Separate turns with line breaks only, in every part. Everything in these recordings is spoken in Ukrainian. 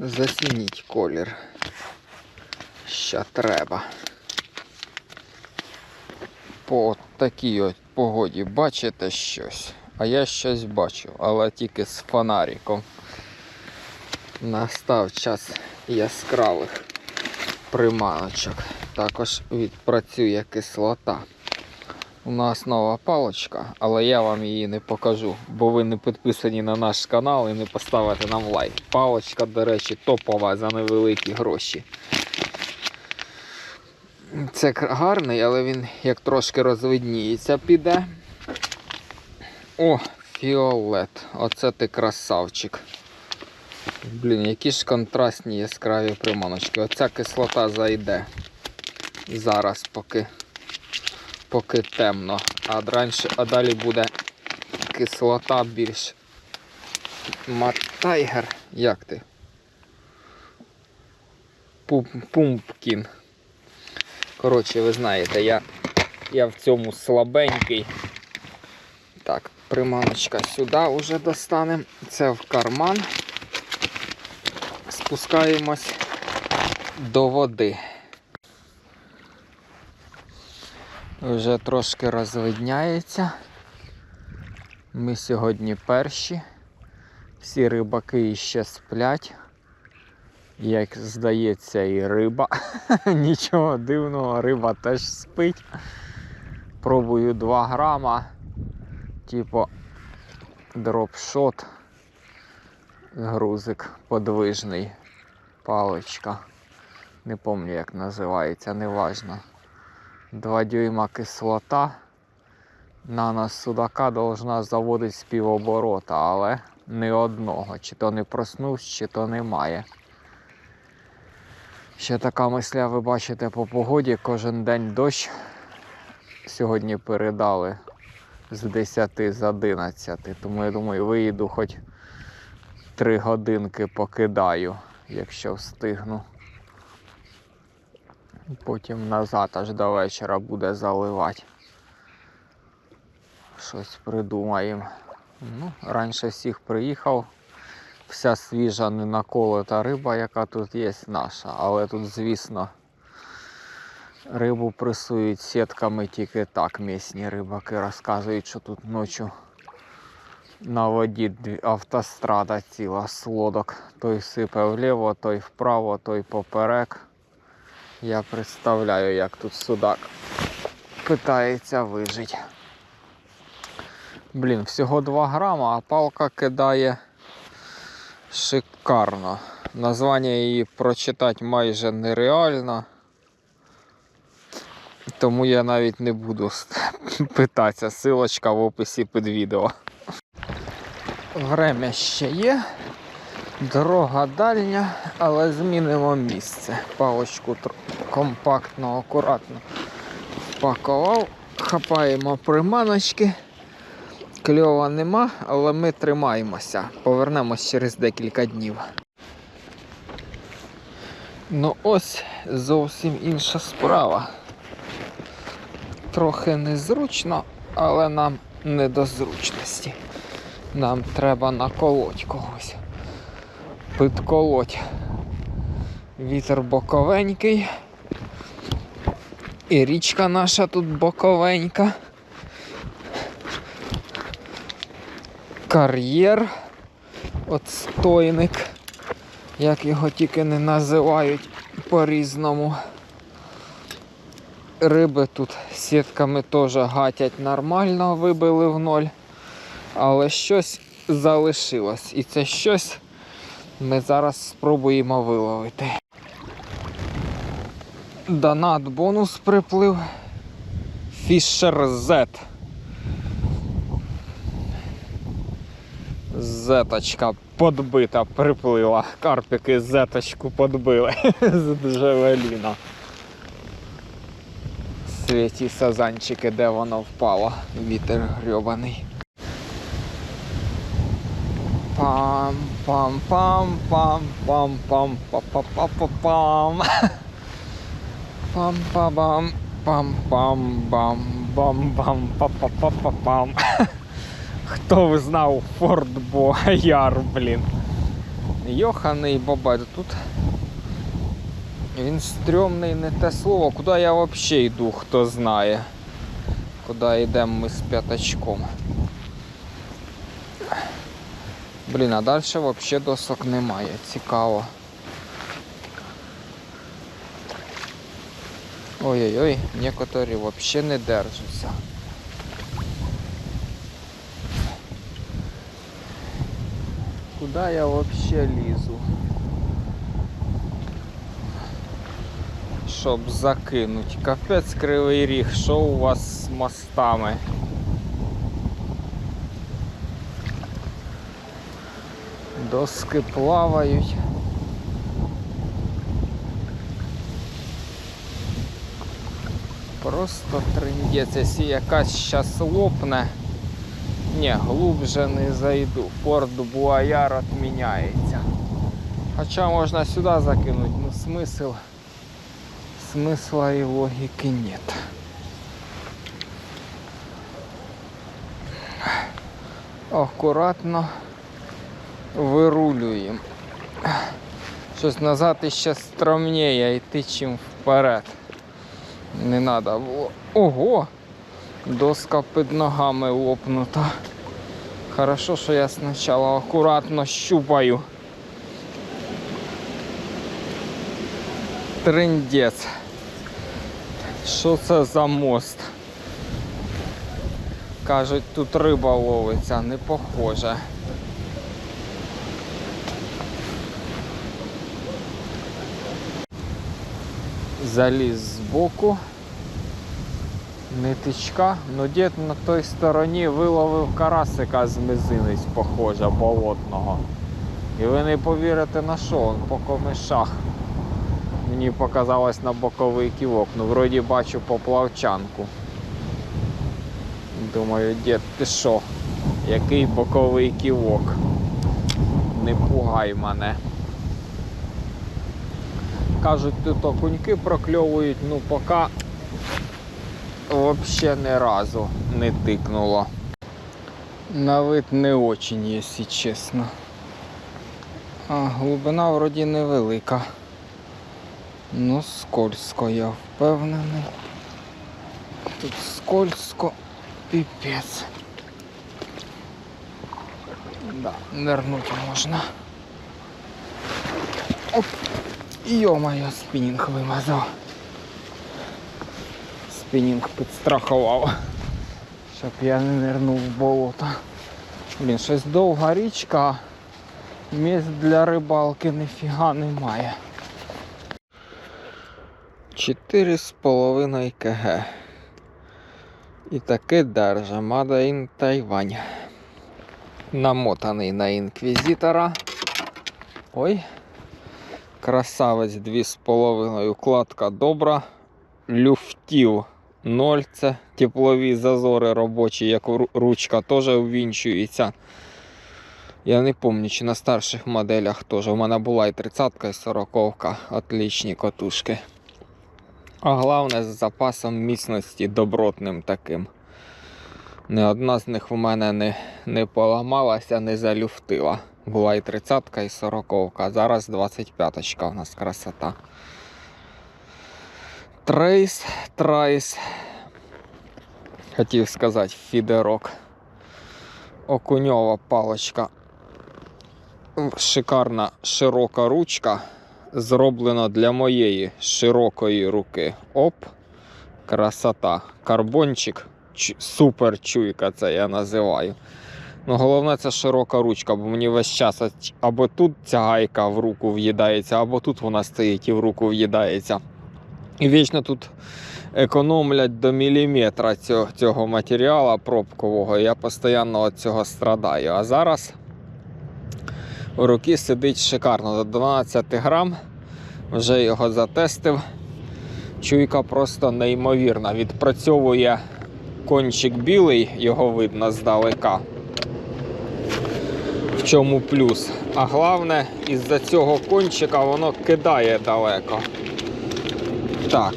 Зацініть колір. Що треба. По такій от погоді бачите щось. А я щось бачу, але тільки з фонариком. Настав час яскравих приманочок. Також відпрацює кислота. У нас нова паличка, але я вам її не покажу, бо ви не підписані на наш канал і не поставите нам лайк. Паличка, до речі, топова за невеликі гроші. Це гарний, але він як трошки розвидніється піде. О, фіолет. Оце ти красавчик. Блін, які ж контрастні яскраві приманочки. Оця кислота зайде. Зараз поки, поки темно. А, раніше, а далі буде кислота більш. Матайгер. Як ти? Пум- Пумпкін. Коротше, ви знаєте, я, я в цьому слабенький. Так, приманочка сюди вже достанемо. Це в карман. Спускаємось до води. Вже трошки розвидняється. Ми сьогодні перші. Всі рибаки ще сплять. Як здається, і риба. Нічого дивного, риба теж спить. Пробую 2 грама. Типу дропшот. Грузик подвижний. Паличка. Не пам'ятаю, як називається, неважно. 2 дюйма кислота. На нас судака должна заводити з півоборота, але не одного. Чи то не проснувся, чи то немає. Ще така мисля, ви бачите по погоді, кожен день дощ. Сьогодні передали з 10 з 11. Тому я думаю, виїду хоч 3 годинки покидаю, якщо встигну. Потім назад аж до вечора буде заливати. Щось придумаємо. Ну, раніше всіх приїхав. Вся свіжа ненаколота риба, яка тут є, наша. Але тут, звісно, рибу пресують сітками тільки так. Місні рибаки розказують, що тут ночі на воді автострада ціла з лодок. Той сипе вліво, той вправо, той поперек. Я представляю, як тут судак питається вижити. Блін, всього 2 грама, а палка кидає шикарно. Названня її прочитати майже нереально. Тому я навіть не буду питатися. Силочка в описі під відео. Время ще є. Дорога дальня, але змінимо місце. Палочку компактно, акуратно впакував. Хапаємо приманочки. Кльова нема, але ми тримаємося. Повернемось через декілька днів. Ну ось зовсім інша справа. Трохи незручно, але нам не до зручності. Нам треба наколоть когось. Підколоть. Вітер боковенький. І річка наша тут боковенька. кар'єр, отстойник, як його тільки не називають по-різному. Риби тут сітками теж гатять нормально, вибили в ноль, але щось залишилось. І це щось ми зараз спробуємо виловити. Донат бонус приплив. Fisher Z. Зеточка подбита, приплила. Карпики зеточку подбили з Джевеліна. Святі сазанчики, де воно впало. Вітер грьобаний. Пам пам пам пам пам пам па па па па пам пам па бам пам пам бам бам бам па па па па пам Хто б знав Форт Бояр, блін. Йоханий бабай, тут він стрьомний не те слово. Куди я взагалі йду, хто знає. Куди йдемо ми з п'ятачком. Блін, а далі взагалі досок немає. Цікаво. Ой-ой-ой, некоторі взагалі не держаться. Куда я вообще лізу? Щоб закинуть. Капець кривий ріг, що у вас з мостами? Доски плавають. Просто триндець, якщо якась щас лопне. Ні, глубже не зайду. Порт Буаяр відміняється. Хоча можна сюди закинути, ну смисл. Смысла и логики нет. Акуратно вирулюємо. Щось назад іще стрімніє йти, чим вперед. Не треба було. Ого! Доска під ногами лопнута. Хорошо, що я спочатку акуратно щупаю. Триндець. Що це за мост? Кажуть, тут риба ловиться, не похоже. Заліз збоку. Нитичка, ну дід на той стороні виловив карасика з мизинець, похоже, болотного. І ви не повірите на що, он по комишах. Мені показалось на боковий ківок. Ну, вроді бачу поплавчанку. Думаю, дід, ти що? Який боковий ківок? Не пугай мене. Кажуть, тут окуньки прокльовують, ну поки взагалі ні разу не тикнуло. На вид не очень, якщо чесно. А глибина вроді невелика. Ну, скользко, я впевнений. Тут скользко піпець. Да, нирнуть можна. Оп! Йо-моє, спінінг вимазав. Спінінг підстрахував, щоб я не нирнув в болото. Блін, щось довга річка, місць для рибалки ніфіга немає. 4,5 кг. І таки держа in Taiwan. Намотаний на інквізитора. Ой. Красавець 2,5 кладка добра. Люфтів 0. Це теплові зазори робочі, як ручка теж ввінчується. Я не пам'ятаю, чи на старших моделях теж. У мене була і 30 і 40 Отлічні котушки. А головне з запасом міцності добротним таким. Ні одна з них в мене не, не поламалася, не залюфтила. Була і 30 і 40 а зараз 25 у нас красота. Трейс, трайс. Хотів сказати фідерок. Окуньова паличка. Шикарна широка ручка зроблено для моєї широкої руки. Оп, красота. Карбончик, супер чуйка, це я називаю. Ну, головне, це широка ручка, бо мені весь час або тут ця гайка в руку в'їдається, або тут вона стоїть і в руку в'їдається. І вічно тут економлять до міліметра цього, цього матеріалу пробкового. Я постійно від цього страдаю. А зараз у руки сидить шикарно до 12 грам. Вже його затестив. Чуйка просто неймовірна. Відпрацьовує кончик білий, його видно здалека. В чому плюс? А головне, із-за цього кончика воно кидає далеко. Так.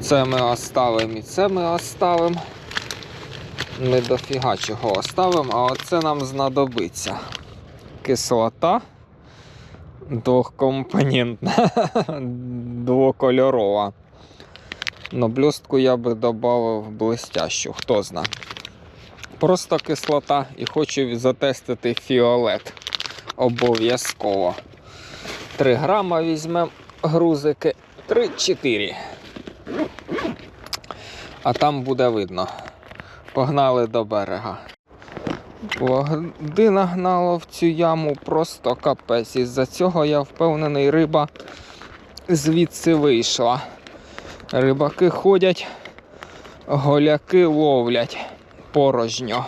Це ми оставимо і це ми оставимо. Не дофіга чого оставимо, а оце нам знадобиться. Кислота двохкомпонентна, двокольорова. Но блюстку я би додав блистящу, хто зна. Просто кислота і хочу затестити фіолет. Обов'язково. 3 грама візьмемо грузики. 3-4. А там буде видно. Погнали до берега. Води нагнало в цю яму просто капець. Із-за цього я впевнений, риба звідси вийшла. Рибаки ходять, голяки ловлять порожньо.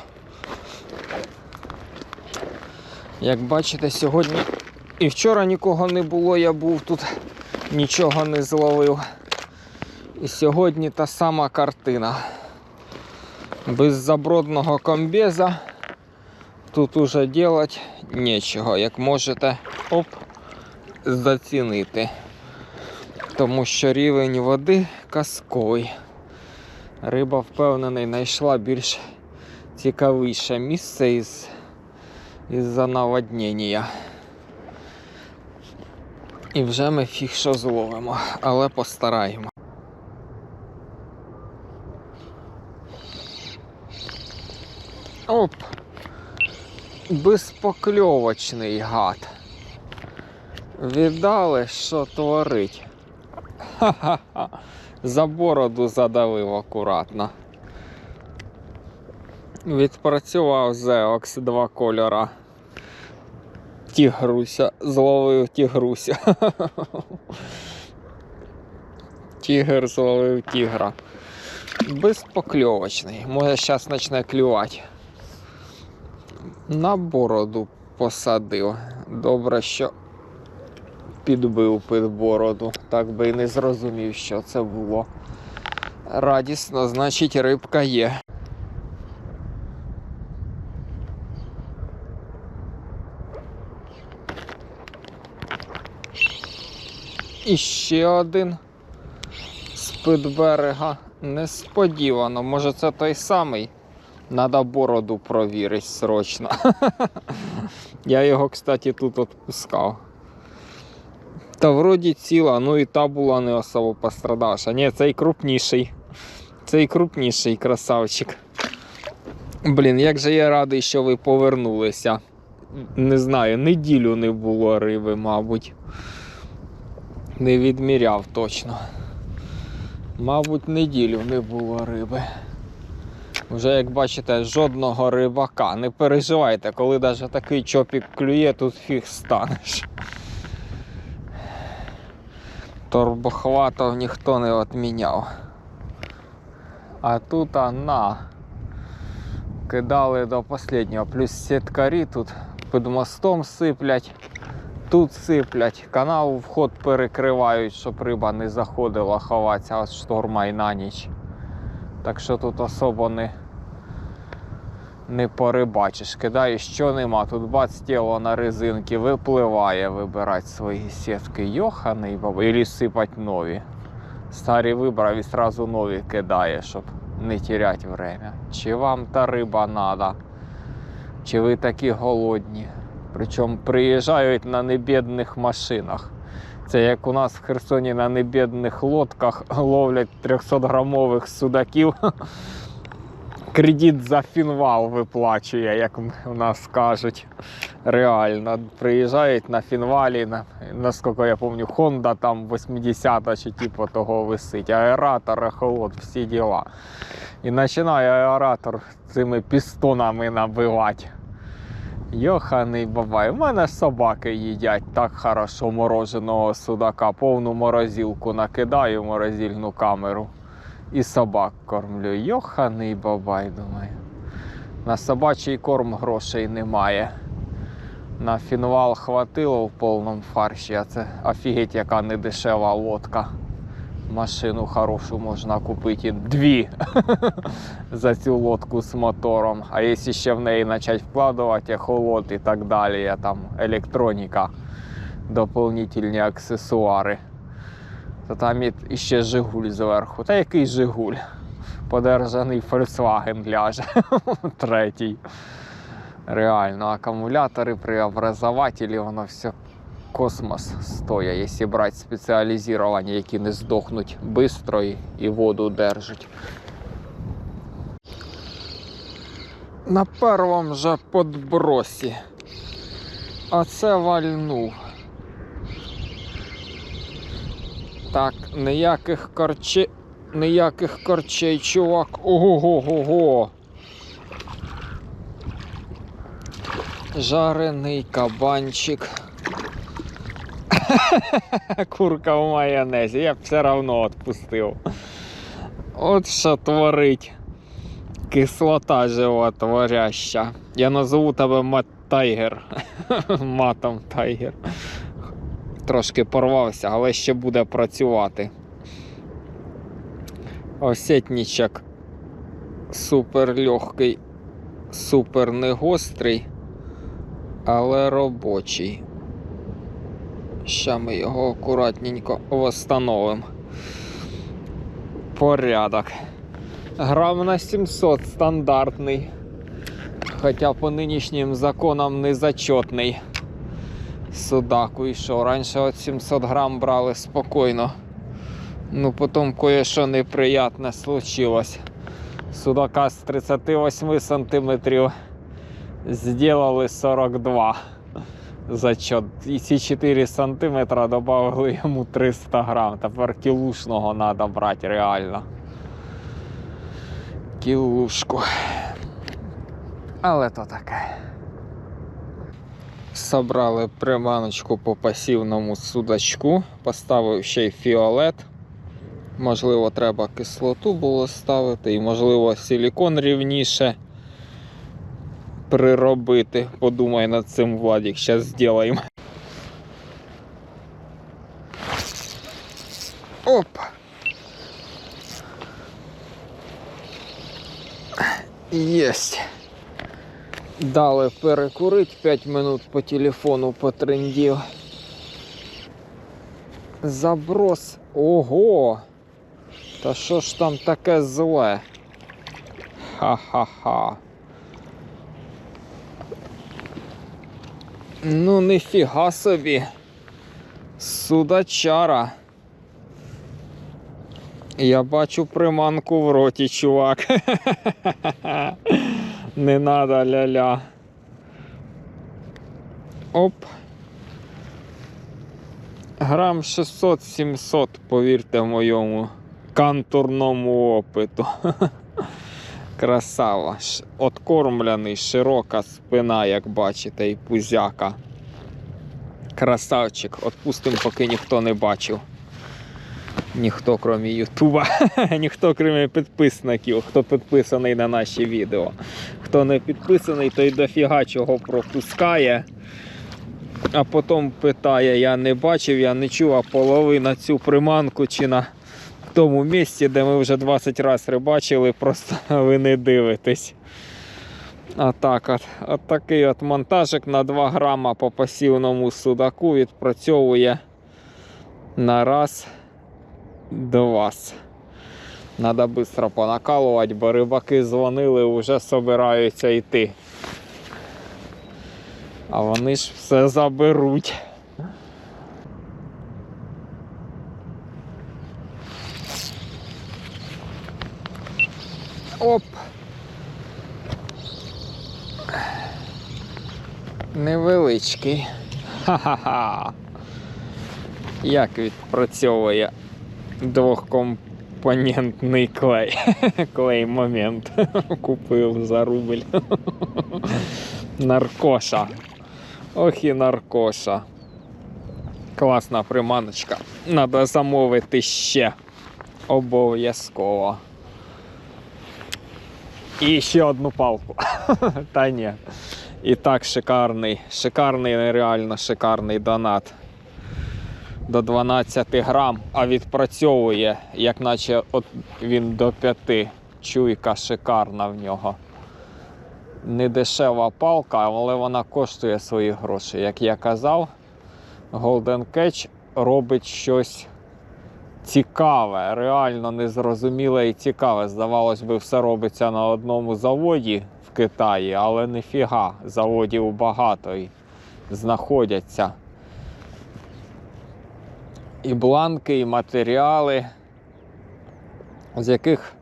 Як бачите, сьогодні і вчора нікого не було, я був тут, нічого не зловив. І сьогодні та сама картина. Без забродного комбеза тут уже делать нічого, як можете оп, зацінити. Тому що рівень води казковий. Риба впевнений знайшла більш цікавіше місце із, із-за наводнення. І вже ми фіг що зловимо, але постараємо. Оп! Безпокльовочний гад. Віддали, що творить. Ха-ха-ха. За бороду задавив акуратно. Відпрацював Зеокс два кольора. Тігруся, зловив тігруся. Тігр зловив тігра. Безпокльовочний. Може зараз почне клювати. На бороду посадив. Добре, що підбив під бороду. Так би і не зрозумів, що це було. Радісно, значить, рибка є. І ще один з-під берега. Несподівано, може це той самий. Надо бороду провірити срочно. Я його, кстати, тут відпускав. Та вроді ціла, ну і та була не особо пострадавша. Ні, цей крупніший. Цей крупніший красавчик. Блін, як же я радий, що ви повернулися. Не знаю, неділю не було риби, мабуть. Не відміряв точно. Мабуть, неділю не було риби. Вже, як бачите, жодного рибака. Не переживайте, коли навіть такий чопік клює, тут фіг станеш. Торбохватов ніхто не відміняв. А тут на. Кидали до останнього. Плюс сіткарі тут під мостом сиплять, тут сиплять, канал вход перекривають, щоб риба не заходила ховатися від шторма і на ніч. Так що тут особо не, не порибачиш. Кидаєш, що нема. Тут бац тіло на резинки випливає вибирати свої сітки. Йоханий баба. Ілі сипать нові. Старі вибрав і сразу нові кидає, щоб не теряти время. Чи вам та риба надо? Чи ви такі голодні? Причому приїжджають на небідних машинах. Це як у нас в Херсоні на небідних лодках ловлять 300-грамових судаків. Кредит за фінвал виплачує, як у нас кажуть. Реально. Приїжджають на фінвалі, на, наскільки я пам'ятаю, Honda там 80-та чи типу того висить. Аератор, ехолот, всі діла. І починає аератор цими пістонами набивати. Йоханий бабай, у мене собаки їдять так хорошо мороженого судака, повну морозилку накидаю в морозильну камеру і собак кормлю. Йоханий бабай, думаю. На собачий корм грошей немає. На фінвал хватило в повному фарші, а це офігеть, яка недешева лодка. Машину хорошу можна купити дві за цю лодку з мотором. А якщо ще в неї почати вкладувати ехолот і так далі, там електроніка, доповнительні аксесуари, то там і і ще Жигуль зверху. Та який Жигуль? Подержаний Volkswagen ляже. Третій. Реально, акумулятори, преобразователі, воно все космос стоя, якщо брати спеціалізовані, які не здохнуть швидко і воду держать. На першому же подбросі. А це вальнув. Так, ніяких корчей, ніяких корчей, чувак. Ого-го-го-го. Жарений кабанчик. Курка в майонезі, я б все равно відпустив. От що творить. Кислота животворяща. Я назову тебе Мат Тайгер. Матом Тайгер. Трошки порвався, але ще буде працювати. Осетнічок супер легкий, супер не гострий, але робочий. Ща ми його акуратненько восстановимо. Порядок. Грам на 700 стандартний. Хоча по нинішнім законам не зачетний. Судаку що, раніше от 700 грам брали спокійно. Ну потім кое-що неприятне случилось. Судака з 38 сантиметрів зробили 42 зачет. І ці 4 сантиметра додали йому 300 грам. Тепер кілушного треба брати реально. Кілушку. Але то таке. Собрали приманочку по пасівному судачку, поставив ще й фіолет. Можливо, треба кислоту було ставити, і, можливо, силікон рівніше приробити. Подумай над цим, Владик, зараз зробимо. Оп! Єсть. Дали перекурить 5 минут по телефону потрендів. Заброс. Ого! Та що ж там таке зле? Ха-ха-ха. Ну, ніфіга собі. Судачара. Я бачу приманку в роті, чувак. Не надо ля-ля. Оп. Грам 600-700, повірте моєму кантурному опиту. Красава. Откормлений, широка спина, як бачите, і пузяка. Красавчик. Отпустим, поки ніхто не бачив. Ніхто, крім Ютуба, ніхто, крім підписників, хто підписаний на наші відео. Хто не підписаний, той дофіга чого пропускає. А потім питає, я не бачив, я не чув, а половина цю приманку чи на тому місці, де ми вже 20 разів рибачили, просто ви не дивитесь. А так от, от такий от монтажик на 2 грама по пасівному судаку відпрацьовує на раз до вас. Надо швидко понакалувати, бо рибаки дзвонили, вже собираються йти. А вони ж все заберуть. Оп. Невеличкий. Ха-ха-ха. Як відпрацьовує двохкомпонентний клей. Клей момент. Купив за рубль. Наркоша. Ох і наркоша. Класна приманочка. Надо замовити ще. Обов'язково. І ще одну палку. Та ні. І так шикарний, шикарний, нереально шикарний донат. До 12 грам, а відпрацьовує, як наче от він до 5. Чуйка шикарна в нього. Не дешева палка, але вона коштує свої гроші. Як я казав, Golden Catch робить щось цікаве, реально незрозуміле і цікаве. Здавалось би, все робиться на одному заводі в Китаї, але ніфіга, заводів багато і знаходяться і бланки, і матеріали, з яких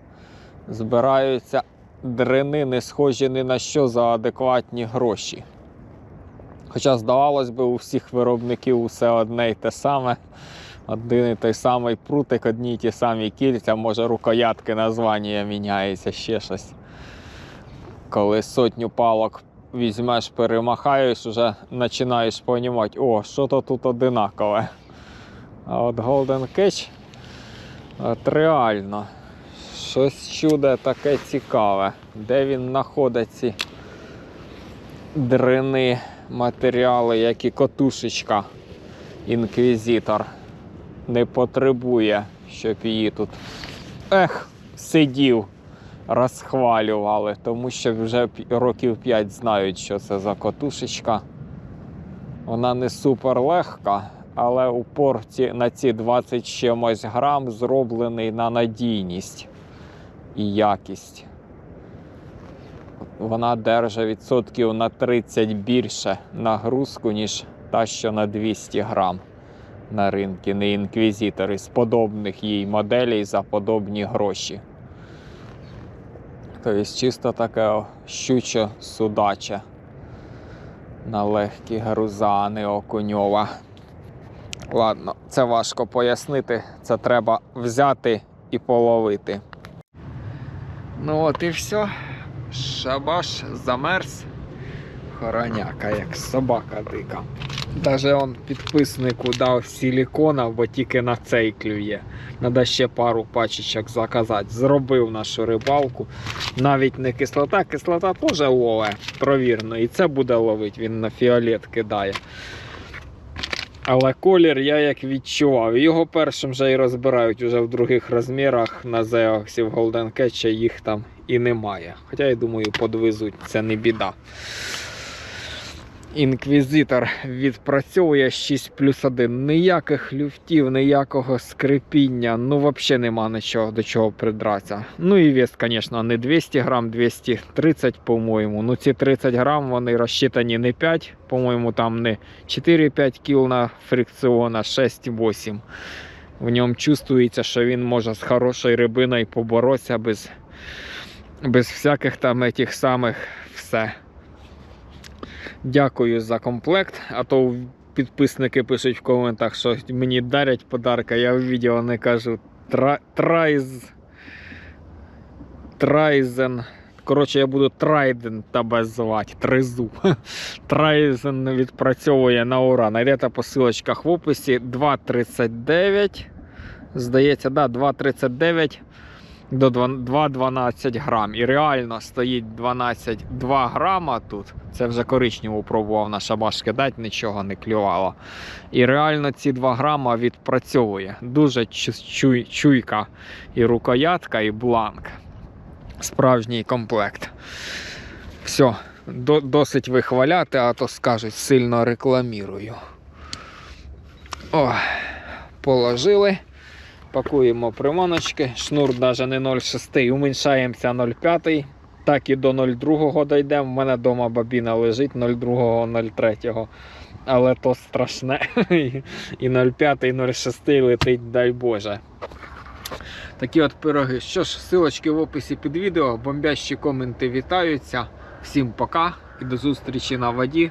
збираються дрини, не схожі ні на що за адекватні гроші. Хоча, здавалось би, у всіх виробників усе одне й те саме. Один і той самий прутик, одні й ті самі кільця, може рукоятки названня міняється, ще щось. Коли сотню палок візьмеш, перемахаєш, вже починаєш розуміти, о, що то тут одинакове. А от Golden Catch, от реально, щось чудо таке цікаве. Де він знаходить ці дрини, матеріали, як і котушечка, інквізитор не потребує, щоб її тут ех, сидів, розхвалювали, тому що вже років 5 знають, що це за котушечка. Вона не супер легка, але упор ці, на ці 20 чимось грам зроблений на надійність і якість. Вона держить відсотків на 30 більше нагрузку, ніж та, що на 200 грам на ринку, не інквізитори з подобних їй моделей за подобні гроші. Тобто чисто таке щуче судаче на легкі груза, не окуньова. Ладно, це важко пояснити, це треба взяти і половити. Ну от і все. Шабаш замерз. Хороняка, як собака дика. Даже он підписнику дав силікона, бо тільки на цей клює. Надо ще пару пачечок заказати. Зробив нашу рибалку. Навіть не кислота, кислота теж лове, провірно. І це буде ловити, він на фіолет кидає. Але колір я як відчував. Його першим вже і розбирають уже в других розмірах на в Golden Catch, їх там і немає. Хоча я думаю, подвезуть, це не біда. Інквізитор відпрацьовує 6 плюс 1. Ніяких люфтів, ніякого скрипіння. Ну, взагалі нема нічого до чого придратися. Ну і вес, звісно, не 200 грам, 230, по-моєму. Ну, ці 30 грам вони розчитані не 5, по-моєму, там не 4-5 кіл на фрикціон, а 6-8. В ньому чувствується, що він може з хорошою рибиною поборотися без, без всяких там тих самих все. Дякую за комплект. А то підписники пишуть в коментах, що мені дарять подарки, я в відео не кажу Трайз. Трайзен. Коротше, я буду Трайден тебе звати. Тризу. Трайзен відпрацьовує на ура. Найдете по силочках в описі 2,39. Здається, да, 2,39 до 2,12 грам. І реально стоїть 12 2 грама тут. Це вже коричневу пробував на шабаш кидати, нічого не клювало. І реально ці 2 грама відпрацьовує. Дуже чуй, чуйка і рукоятка, і бланк. Справжній комплект. Все, до, досить вихваляти, а то скажуть, сильно рекламірую. О, положили. Пакуємо приманочки, шнур навіть не 0,6, уменьшаємося 0,5, так і до 0,2 дійдемо. У мене вдома бабіна лежить 0,2, 0,3. Але то страшне. І 0,5, і 0,6 летить, дай Боже. Такі от пироги. Що ж, силочки в описі під відео, бомбящі коменти вітаються. Всім пока і до зустрічі на воді.